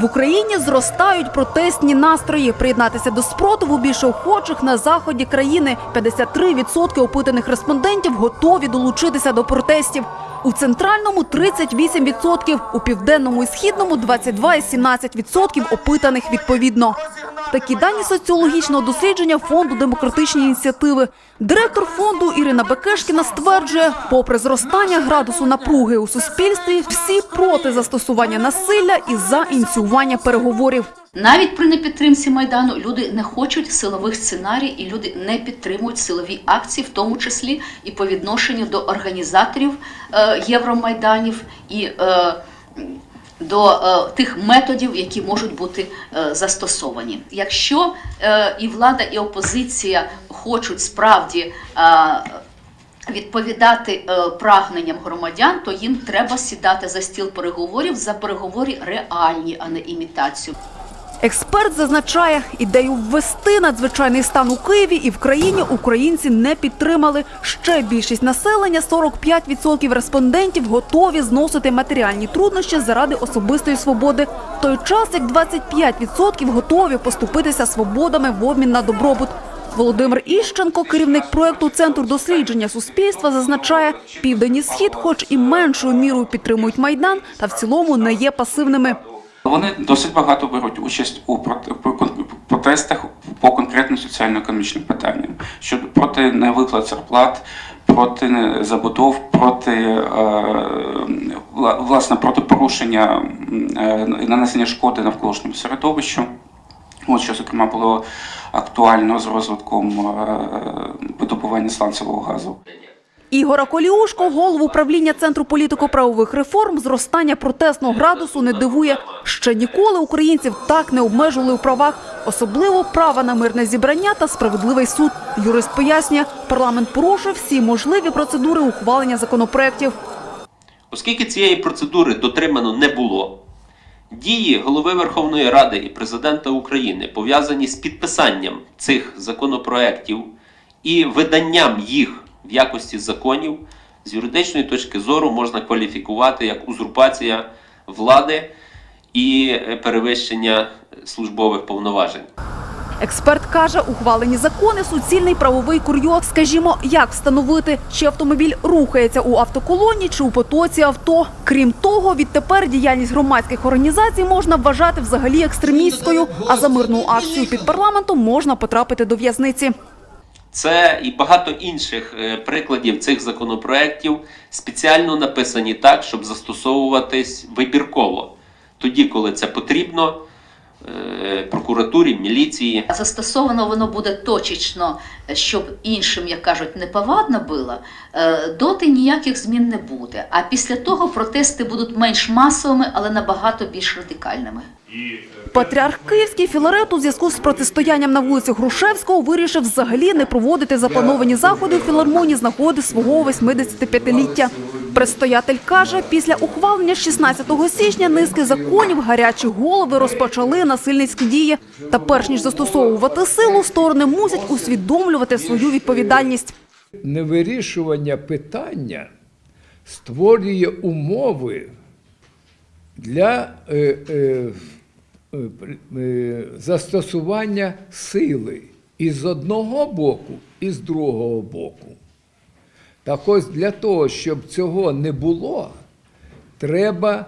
В Україні зростають протестні настрої. Приєднатися до спротиву більше охочих на заході країни. 53% опитаних респондентів готові долучитися до протестів. У центральному 38%, у південному і східному 22 і 17% опитаних відповідно. Такі дані соціологічного дослідження фонду демократичні ініціативи. Директор фонду Ірина Бекешкіна стверджує, попри зростання градусу напруги у суспільстві, всі проти застосування насилля і за ініціювання переговорів. Навіть при непідтримці майдану люди не хочуть силових сценарій, і люди не підтримують силові акції, в тому числі і по відношенню до організаторів е, Євромайданів і е, до е, тих методів, які можуть бути е, застосовані. Якщо е, і влада, і опозиція хочуть справді. Е, Відповідати е, прагненням громадян, то їм треба сідати за стіл переговорів за переговори реальні, а не імітацію. Експерт зазначає, ідею ввести надзвичайний стан у Києві і в країні українці не підтримали. Ще більшість населення, 45% респондентів, готові зносити матеріальні труднощі заради особистої свободи. В той час як 25% готові поступитися свободами в обмін на добробут. Володимир Іщенко, керівник проекту Центру дослідження суспільства, зазначає, південь і схід, хоч і меншою мірою підтримують майдан, та в цілому не є пасивними. Вони досить багато беруть участь у протестах по конкретним соціально-економічним питанням щодо проти невиплат зарплат, проти забудов, проти е, вла- власне проти порушення м, е, нанесення шкоди навколишньому середовищу. От що зокрема було актуально з розвитком е, видобування сланцевого газу. Ігора Коліушко, голову управління Центру політико-правових реформ, зростання протестного градусу не дивує. Ще ніколи українців так не обмежували у правах, особливо права на мирне зібрання та справедливий суд. Юрист пояснює, парламент порушив всі можливі процедури ухвалення законопроєктів. Оскільки цієї процедури дотримано не було, дії голови Верховної Ради і президента України пов'язані з підписанням цих законопроєктів і виданням їх в якості законів, з юридичної точки зору можна кваліфікувати як узурпація влади і е, перевищення службових повноважень. Експерт каже, ухвалені закони суцільний правовий курйоз. Скажімо, як встановити, чи автомобіль рухається у автоколоні, чи у потоці авто. Крім того, відтепер діяльність громадських організацій можна вважати взагалі екстремістською, а за мирну акцію під парламентом можна потрапити до в'язниці. Це і багато інших е, прикладів цих законопроєктів спеціально написані так, щоб застосовуватись вибірково, тоді, коли це потрібно прокуратурі, міліції. Застосовано воно буде точечно, щоб іншим, як кажуть, неповадно було, е, доти ніяких змін не буде. А після того протести будуть менш масовими, але набагато більш радикальними. Патріарх Київський Філарет у зв'язку з протистоянням на вулиці Грушевського вирішив взагалі не проводити заплановані заходи у філармонії з нагоди свого 85-ліття. Предстоятель каже, після ухвалення 16 січня низки законів гарячі голови розпочали насильницькі дії. Та перш ніж застосовувати силу, сторони мусять усвідомлювати свою відповідальність. невирішування питання створює умови для е, е, е, е, застосування сили і з одного боку, і з другого боку. Так ось для того, щоб цього не було, треба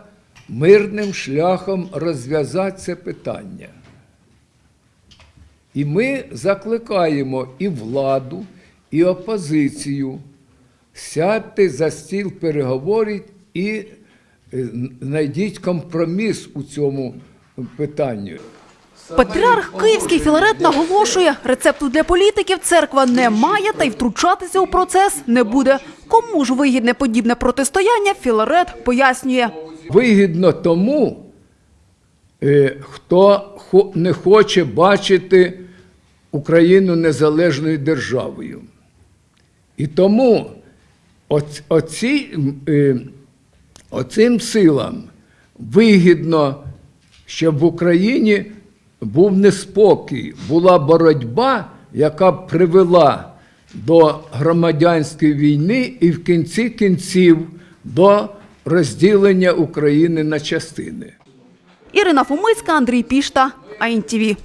мирним шляхом розв'язати це питання. І ми закликаємо і владу, і опозицію сядьте за стіл переговорів і е, знайдіть компроміс у цьому питанні. Патріарх Київський Філарет наголошує, рецепту для політиків церква не має та й втручатися у процес не буде. Кому ж вигідне подібне протистояння, Філарет пояснює. Вигідно тому, е, хто не хоче бачити Україну незалежною державою. І тому оці, е, оцим силам вигідно, щоб в Україні був неспокій, була боротьба, яка привела до громадянської війни і в кінці кінців до розділення України на частини. Ірина Фомицька, Андрій Пішта, АІНТІВІ.